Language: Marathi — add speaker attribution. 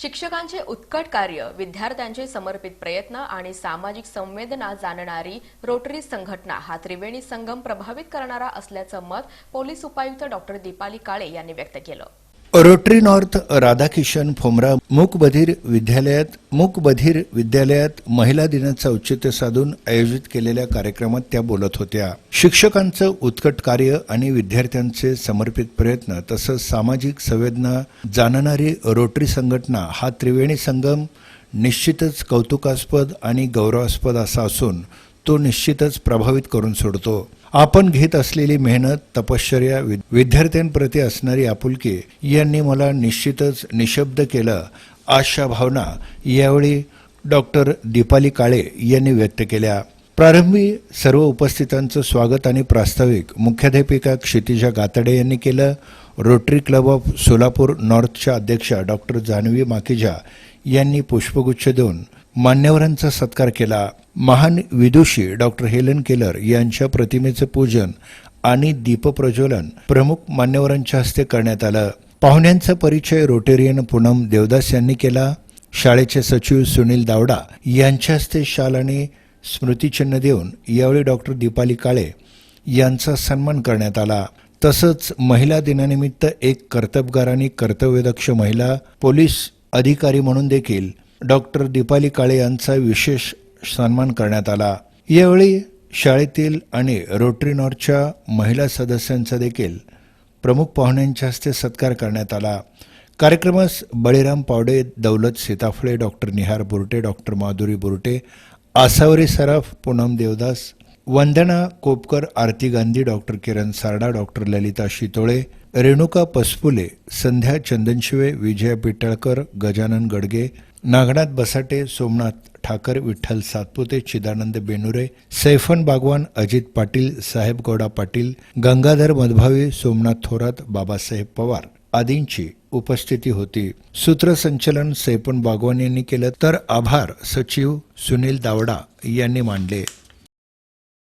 Speaker 1: शिक्षकांचे उत्कट कार्य विद्यार्थ्यांचे समर्पित प्रयत्न आणि सामाजिक संवेदना जाणणारी रोटरी संघटना हा त्रिवेणी संगम प्रभावित करणारा असल्याचं मत पोलीस उपायुक्त डॉक्टर दीपाली काळे यांनी व्यक्त केलं.
Speaker 2: रोटरी नॉर्थ राधाकिशन फोमरा मूकबधीर विद्यालयात मूकबधीर विद्यालयात महिला दिनाचं औचित्य साधून आयोजित केलेल्या कार्यक्रमात त्या बोलत होत्या. शिक्षकांचं उत्कट कार्य आणि विद्यार्थ्यांचे समर्पित प्रयत्न तसंच सामाजिक संवेदना जाणणारी रोटरी संघटना हा त्रिवेणी संगम निश्चितच कौतुकास्पद आणि गौरवास्पद असा असून तो निश्चितच प्रभावित करून सोडतो. आपण घेत असलेली मेहनत तपश्चर्या वि- विद्यार्थ्यांप्रती असणारी आपुलकी यांनी मला निश्चितच निशब्द केलं अशा भावना यावेळी डॉक्टर दीपाली काळे यांनी व्यक्त केल्या. प्रारंभी सर्व उपस्थितांचं स्वागत आणि प्रास्ताविक. मुख्याध्यापिका क्षितिजा गातडे यांनी केलं. रोटरी क्लब ऑफ सोलापूर नॉर्थच्या अध्यक्षा डॉक्टर जान्हवी माकिजा यांनी पुष्पगुच्छ देऊन मान्यवरांचा सत्कार केला. महान विदुषी डॉक्टर हेलन केलर यांच्या प्रतिमेचं पूजन आणि दीपप्रज्वलन प्रमुख मान्यवरांच्या हस्ते करण्यात आलं. पाहुण्यांचा परिचय रोटेरियन पूनम देवदास यांनी केला. शाळेचे सचिव सुनील दावडा यांच्या हस्ते शाल आणि स्मृतिचिन्ह देऊन यावेळी डॉक्टर दीपाली काळे यांचा सन्मान करण्यात आला. तसंच महिला दिनानिमित्त एक कर्तबगार आणि कर्तव्यदक्ष महिला पोलीस अधिकारी म्हणून देखील डॉक्टर दीपाली काळे यांचा विशेष सन्मान करण्यात आला. यावेळी शाळेतील आणि रोटरी नॉर्थच्या महिला सदस्यांचा देखील प्रमुख पाहुण्यांच्या हस्ते सत्कार करण्यात आला. कार्यक्रमास Baliram Pawade Daulat Sitaphale doctor Nihar Burte doctor Madhuri Burte Asawari Saraf Poonam Devdas Vandana Kopkar Aarti Gandhi doctor Kiran Sarda doctor Lalita Shitole Renuka Paspule Sandhya Chandanshive Vijaya Pitalkar Gajanan Gadge Nagnath Basate Somnath Thakar Vitthal Satpute Chidanand Benure Saifan Bagwan Ajit Patil साहेब गौडा पाटील गंगाधर मधभावी सोमनाथ थोरात बाबासाहेब पवार आदींची उपस्थिती होती. सूत्रसंचलन सैपन बागवान यांनी केलं तर आभार सचिव सुनील दावडा यांनी मांडले